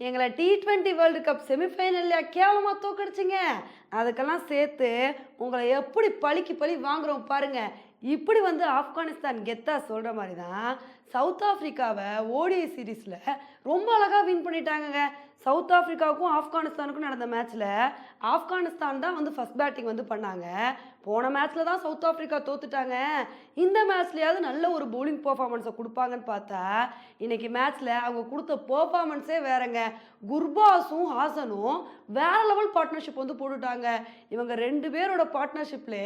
எங்களை T twenty world cup செமிஃபைனலில் கேவலமாக தோக்கடிச்சிங்க. அதுக்கெல்லாம் சேர்த்து உங்களை எப்படி பழிக்கு பழி வாங்குறோம் பாருங்கள் இப்படி வந்து ஆப்கானிஸ்தான் கெத்தா சொல்கிற மாதிரி தான் சவுத் ஆஃப்ரிக்காவை ஓடிஐ சீரீஸில் ரொம்ப அழகாக வின் பண்ணிட்டாங்கங்க. சவுத் ஆஃப்ரிக்காவுக்கும் ஆப்கானிஸ்தானுக்கும் நடந்த மேட்ச்சில் ஆப்கானிஸ்தான் தான் வந்து ஃபஸ்ட் பேட்டிங் வந்து பண்ணாங்க. போன மேட்ச்சில் தான் சவுத் ஆஃப்ரிக்கா தோத்துட்டாங்க. இந்த மேட்ச்லையாவது நல்ல ஒரு பவுலிங் பர்ஃபார்மன்ஸை கொடுப்பாங்கன்னு பார்த்தா இன்னைக்கு மேட்ச்சில் அவங்க கொடுத்த பர்ஃபார்மன்ஸே வேறங்க. குர்பாஸும் ஹாசனும் வேற லெவல் பார்ட்னர்ஷிப் வந்து போட்டுட்டாங்க. இவங்க ரெண்டு பேரோட பார்ட்னர்ஷிப்லே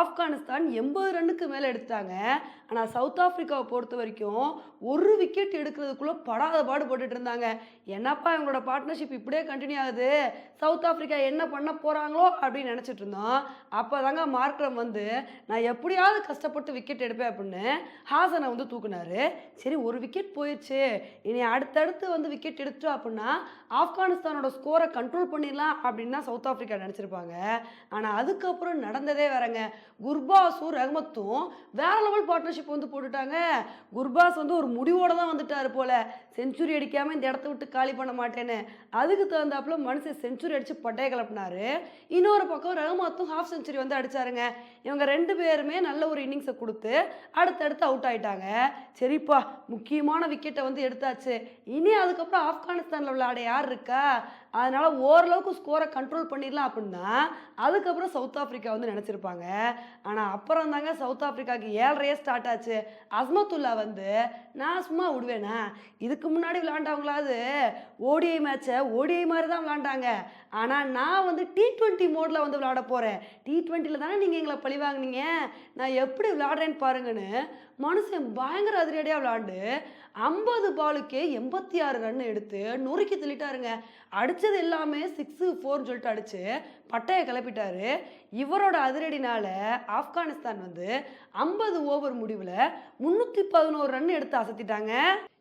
ஆப்கானிஸ்தான் எண்பது ரன்னுக்கு மேலே எடுத்தாங்க ஆனால் சவுத் ஆஃப்ரிக்காவை பொறுத்த வரைக்கும் ஒரு விக்கெட் எடுக்கிறதுக்குள்ளே படாத பாடு போட்டுட்டு இருந்தாங்க. என்னப்பா இவங்களோட பார்ட்னர்ஷிப் இப்படியே கண்டினியூ ஆகுது? சவுத் ஆஃப்ரிக்கா என்ன பண்ண போகிறாங்களோ அப்படின்னு நினச்சிட்டு இருந்தோம். அப்போ தாங்க மார்க்ரம் வந்து நான் எப்படியாவது கஷ்டப்பட்டு விக்கெட் எடுப்பேன் அப்படின்னு ஹாசனை வந்து தூக்குனாரு. சரி ஒரு விக்கெட் போயிடுச்சு இனி அடுத்தடுத்து வந்து விக்கெட் எடுத்துட்டோம் அப்படின்னா ஆப்கானிஸ்தானோட ஸ்கோரை கண்ட்ரோல் பண்ணிடலாம் அப்படின்னு தான் சவுத் ஆஃப்ரிக்கா நினச்சிருப்பாங்க. ஆனால் அதுக்கப்புறம் நடந்ததே வேறங்க. குர்பாஸும் ரஹ்மத்தும் வேற லெவல் பார்ட்னர்ஷிப் வந்து போட்டுட்டாங்க. சுபாஷ் வந்து ஒரு முடிவோடு தான் வந்துட்டார் போல. செஞ்சுரி அடிக்காமல் இந்த இடத்த விட்டு காலி பண்ண மாட்டேன்னு. அதுக்கு தகுந்தாப்புல மனுஷன் செஞ்சுரி அடித்து பட்டையை கிளப்பினாரு. இன்னொரு பக்கம் ரகுமாத்தும் ஹாஃப் செஞ்சுரி வந்து அடிச்சாருங்க. இவங்க ரெண்டு பேருமே நல்ல ஒரு இன்னிங்ஸை கொடுத்து அடுத்தடுத்து அவுட் ஆயிட்டாங்க. சரிப்பா முக்கியமான விக்கெட்டை வந்து எடுத்தாச்சு. இனி அதுக்கப்புறம் ஆப்கானிஸ்தானில் விளையாட யார் இருக்கா? அதனால் ஓரளவுக்கு ஸ்கோரை கண்ட்ரோல் பண்ணிடலாம் அப்படின்னா அதுக்கப்புறம் சவுத் ஆஃப்ரிக்கா வந்து நினச்சிருப்பாங்க. ஆனால் அப்புறம் தாங்க சவுத் ஆஃப்ரிக்காவுக்கு ஏழரையே ஸ்டார்ட் ஆச்சு. அஸ்மத்துல்லா வந்து நான் சும்மா விடுவேனா? இதுக்கு முன்னாடி விளாண்டவங்களாவது ஓடிஐ மேட்சை ஓடிஐ மாதிரி தான் விளாண்டாங்க ஆனால் நான் வந்து டி ட்வெண்ட்டி மோடில் வந்து விளாட போகிறேன் டி ட்வெண்ட்டியில் தானே நீங்கள் எங்களை பழி வாங்குனீங்க? நான் எப்படி விளாடுறேன்னு பாருங்கன்னு மனுஷன் பயங்கர அதிரடியாக விளாண்டு ஐம்பது பாலுக்கே எண்பத்தி ஆறு ரன் எடுத்து நொறுக்கி தள்ளிட்டாருங்க. அடித்தது எல்லாமே சிக்ஸு ஃபோர்னு சொல்லிட்டு அடித்து பட்டையை கிளப்பிட்டாரு. இவரோட அதிரடினால் ஆப்கானிஸ்தான் வந்து ஐம்பது ஓவர் முடிவில் முந்நூற்றி பதினோரு ரன் எடுத்து அசத்திட்டாங்க.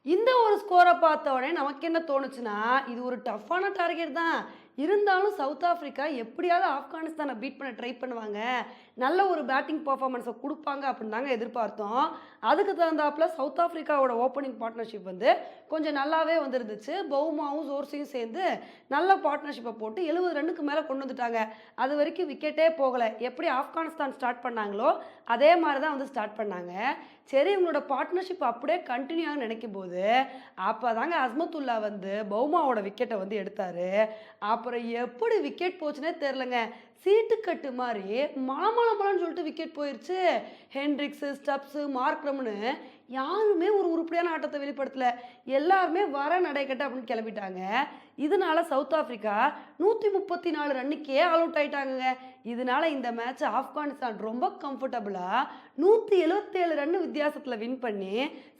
இந்த ஒரு ஸ்கோரை பார்த்த உடனே நமக்கு என்ன தோணுச்சுன்னா இது ஒரு டஃப்பான டார்கெட் தான். இருந்தாலும் சவுத் ஆஃப்ரிக்கா எப்படியாவது ஆப்கானிஸ்தானை பீட் பண்ண ட்ரை பண்ணுவாங்க. நல்ல ஒரு பேட்டிங் பர்ஃபார்மன்ஸை கொடுப்பாங்க அப்படின்னு தாங்க எதிர்பார்த்தோம். அதுக்கு தகுந்தாப்புல சவுத் ஆஃப்ரிக்காவோட ஓப்பனிங் பார்ட்னர்ஷிப் வந்து கொஞ்சம் நல்லாவே வந்துருந்துச்சு. பவுமாவும் ஜோர்ஸையும் சேர்ந்து நல்ல பார்ட்னர்ஷிப்பை போட்டு எழுபது ரன்னுக்கு மேலே கொண்டு வந்துட்டாங்க. அது வரைக்கும் விக்கெட்டே போகலை. எப்படி ஆப்கானிஸ்தான் ஸ்டார்ட் பண்ணாங்களோ அதே மாதிரி தான் வந்து ஸ்டார்ட் பண்ணாங்க. சரி இவங்களோட பார்ட்னர்ஷிப் அப்படியே கண்டினியூ ஆக நினைக்கும் போது அப்போ தாங்க அஸ்மத்துல்லா வந்து பௌமாவோட விக்கெட்டை வந்து எடுத்தார். அப்புறம் எப்படி விக்கெட் போச்சுன்னே தெரிலங்க சீட்டுக்கட்டு மாதிரி மலமளமலன்னு சொல்லிட்டு விக்கெட் போயிடுச்சு ஹென்ட்ரிக்ஸு ஸ்டப்ஸு மார்க்ரம்னு யாருமே ஒரு உருப்படியான ஆட்டத்தை வெளிப்படுத்தல. எல்லாருமே வர நடைக்கட்ட அப்படின்னு கிளம்பிட்டாங்க. இதனால சவுத் ஆஃப்ரிக்கா நூற்றி முப்பத்தி நாலு ரன்னுக்கே ஆல் அவுட் ஆயிட்டாங்க இதனால இந்த மேட்ச் ஆப்கானிஸ்தான் ரொம்ப கம்ஃபர்டபுளாக நூற்றி எழுபத்தேழு ரன் வித்தியாசத்தில் வின் பண்ணி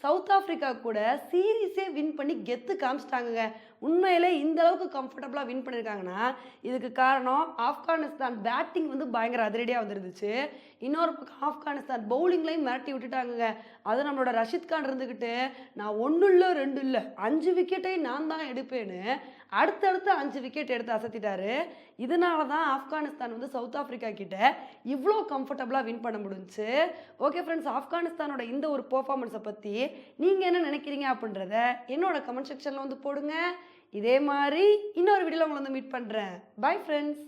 சவுத் ஆஃப்ரிக்கா கூட சீரீஸே வின் பண்ணி கெத்து காமிச்சிட்டாங்க உண்மையிலே இந்த அளவுக்கு கம்ஃபர்டபுளாக வின் பண்ணியிருக்காங்கன்னா இதுக்கு காரணம் ஆப்கானிஸ்தான் பேட்டிங் வந்து பயங்கர அதிரடியாக வந்துருந்துச்சு. இன்னொரு பக்கம் ஆப்கானிஸ்தான் பவுலிங்லையும் மிரட்டி விட்டுட்டாங்க அது நம்மளோட ரஷித் கான் இருந்துக்கிட்டு நான் ஒன்றும் இல்லை ரெண்டு இல்லை அஞ்சு விக்கெட்டையும் நான் தான் எடுப்பேன்னு அடுத்தடுத்து அஞ்சு விக்கெட் எடுத்து அசத்திட்டாரு. இதனால தான் ஆப்கானிஸ்தான் வந்து சவுத் ஆஃப்ரிக்கா கிட்ட இவ்வளோ கம்ஃபர்டபுளாக வின் பண்ண முடிஞ்சுச்சு. ஓகே ஃப்ரெண்ட்ஸ் ஆப்கானிஸ்தானோட இந்த ஒரு பர்ஃபார்மன்ஸை பற்றி நீங்கள் என்ன நினைக்கிறீங்க அப்படின்றத என்னோட கமெண்ட் செக்ஷனில் வந்து போடுங்க. இதே மாதிரி இன்னொரு வீடியோவில் உங்களை வந்து மீட் பண்ணுறேன் பை ஃப்ரெண்ட்ஸ்